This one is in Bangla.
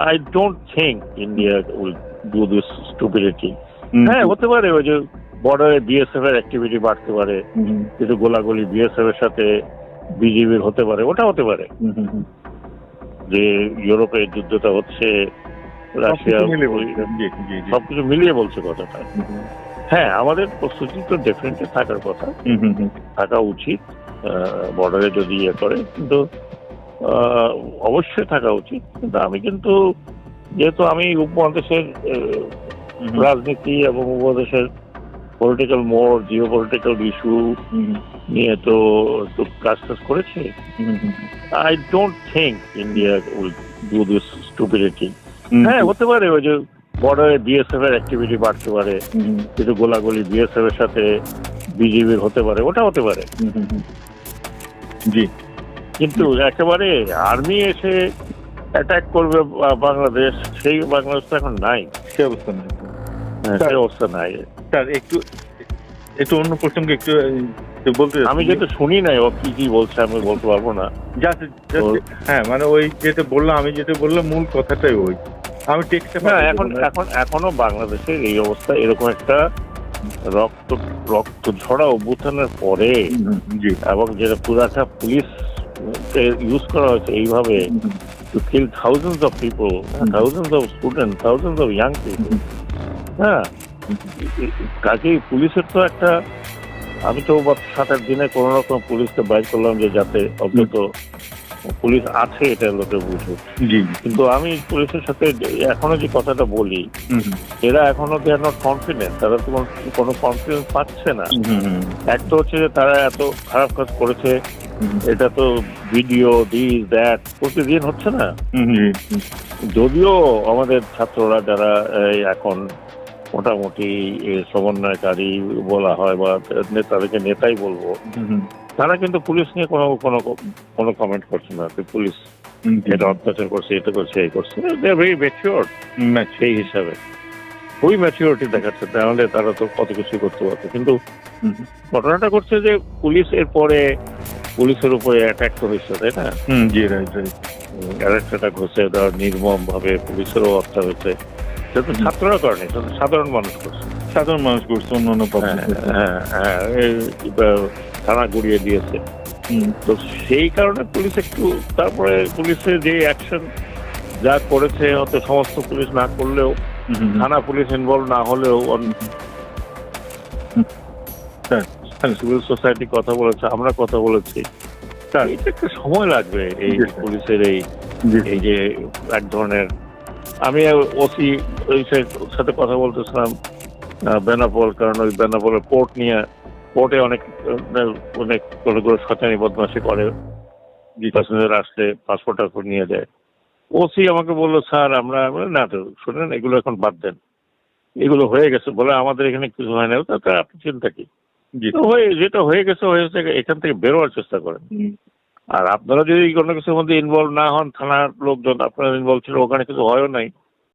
I don't think India will do this stupidity হ্যাঁ হতে পারে ওই যে বর্ডারে বিএসএফ এর অ্যাক্টিভিটি বাড়তে পারে হুম, কিন্তু গোলাগুলি বিএসএফ এর সাথে বিজিবির হতে পারে ওটা হতে পারে। হুম। যে ইউরোপে যুদ্ধটা হচ্ছে রাশিয়া সবকিছু মিলিয়ে বলছে কথাটা। হুম, হ্যাঁ আমাদের প্রস্তুতি তো ডেফিনেটলি থাকার কথা। থাকা উচিত বর্ডারে যদি ইয়ে করে কিন্তু অবশ্যই থাকা উচিত। কিন্তু আমি কিন্তু যেহেতু আমি উপমহাদেশের রাজনীতি এবং উপমহাদেশের পলিটিক্যাল মোড় জিও পলিটিক্যাল ইস্যু নিয়ে তো একটু কাজ টাজ করেছি। I don't think India will do this stupidity. হ্যাঁ হতে পারে ওই যে বর্ডারে বিএসএফ এর অ্যাক্টিভিটি বাড়তে পারে কিন্তু গোলাগুলি বিএসএফ এর সাথে বিজেপির হতে পারে ওটা হতে পারে। জি। কিন্তু একেবারে আর্মি এসে অ্যাটাক করবে বাংলাদেশ সেই বাংলাদেশ তো এখন নাই। সে অবস্থা নাই। হ্যাঁ, সেই অবস্থা নাই। স্যার একটু একটু অন্য প্রসঙ্গে একটু বলতে আমি যেহেতু শুনি নাই ও কি কি বলছে আমি বলতে পারব না। হ্যাঁ মানে ওই যেটা বললাম আমি যেটা বললাম মূল কথাটাই ওই। আমি টেক্সটে না এখন এখন এখনও বাংলাদেশের এই অবস্থা এরকম একটা রক্ত রক্ত ঝরা অভ্যুত্থানের পরে এবং যেটা পুরাটা পুলিশ ইউজ করা হয়েছে এইভাবে to kill thousands of people, thousands of students, thousands of young people. হ্যাঁ? কাজেই পুলিশের তো একটা আমি তো গত সাত আট দিনে কোনো রকম পুলিশকে বাইর করলাম যে যাতে অন্তত পুলিশ আছে এটা লোকে বুঝুক। কিন্তু আমি পুলিশের সাথে এখনও যে কথাটা বলি এরা এখনও দে আর নট কনফিডেন্ট তারা তো কোনো- কোনো কনফিডেন্স পাচ্ছে না। হুম, হুম, এক তো হচ্ছে যে তারা এত খারাপ কাজ করেছে এটা তো ভিডিও দিস দ্যাট প্রতিদিন হচ্ছে না? হুম, যদিও আমাদের ছাত্ররা যারা এখন মোটামুটি সমন্বয়কারী বলা হয় বা তাদেরকে নেতাই বলব হুম, তারা কিন্তু পুলিশ নিয়ে কোনো কোনো কোনো কমেন্ট করছে না। পুলিশ এটা অত্যাচার করছে এটা করছে এই করছে দে আর ভেরি ম্যাচিওর সেই হিসাবে। খুবই ম্যাচিওরিটি দেখাচ্ছে তাহলে তারা তো কত কিছু করতে পারতো। কিন্তু ঘটনাটা করছে যে পুলিশ এর পরে পুলিশের উপরে অ্যাটাক করেছে তাই না? হুম, জি রাইট রাইট ঘটছে ধর নির্মম ভাবে পুলিশেরও হত্যা হয়েছে। সেটা তো ছাত্ররা করেনি সেটা সাধারণ মানুষ করছে। সাধারণ মানুষ করছে অন্য অন্য হ্যাঁ হ্যাঁ হ্যাঁ থানা গুড়িয়ে দিয়েছে। তো সেই কারণে পুলিশ একটু তারপরে পুলিশের যে অ্যাকশন যা করেছে হয়তো সমস্ত পুলিশ না করলেও থানা পুলিশ ইনভলভ না হলেও সিভিল সোসাইটি কথা বলেছে আমরা কথা বলেছি। স্যার এটা একটা সময় লাগবে এই পুলিশের এই এই যে এক ধরনের আমি ওসি ওই সাথে কথা বলতেছিলাম বেনাপোল কারণ ওই বেনাপোলের পোর্ট নিয়ে পোর্টে অনেক অনেক কোনো শতানি বদমাসি করে। প্যাসেঞ্জার আসলে পাসপোর্ট টাসপোর্ট নিয়ে যায়। ওসি আমাকে বলল স্যার আমরা আমি না তো শুনেন এগুলো এখন বাদ দেন। এগুলো হয়ে গেছে বলে আমাদের এখানে কিছু হয় না। তাতে আপনি চিন্তা কি? হয়ে যেটা হয়ে গেছে হয়ে গেছে এখান থেকে বেরোয়ার চেষ্টা করেন। আর আপনারা যদি কোনো কিছুর মধ্যে ইনভলভ না হন থানার লোকজন আপনারা ইনভলভ ছিল ওখানে কিছু হয়ও নাই।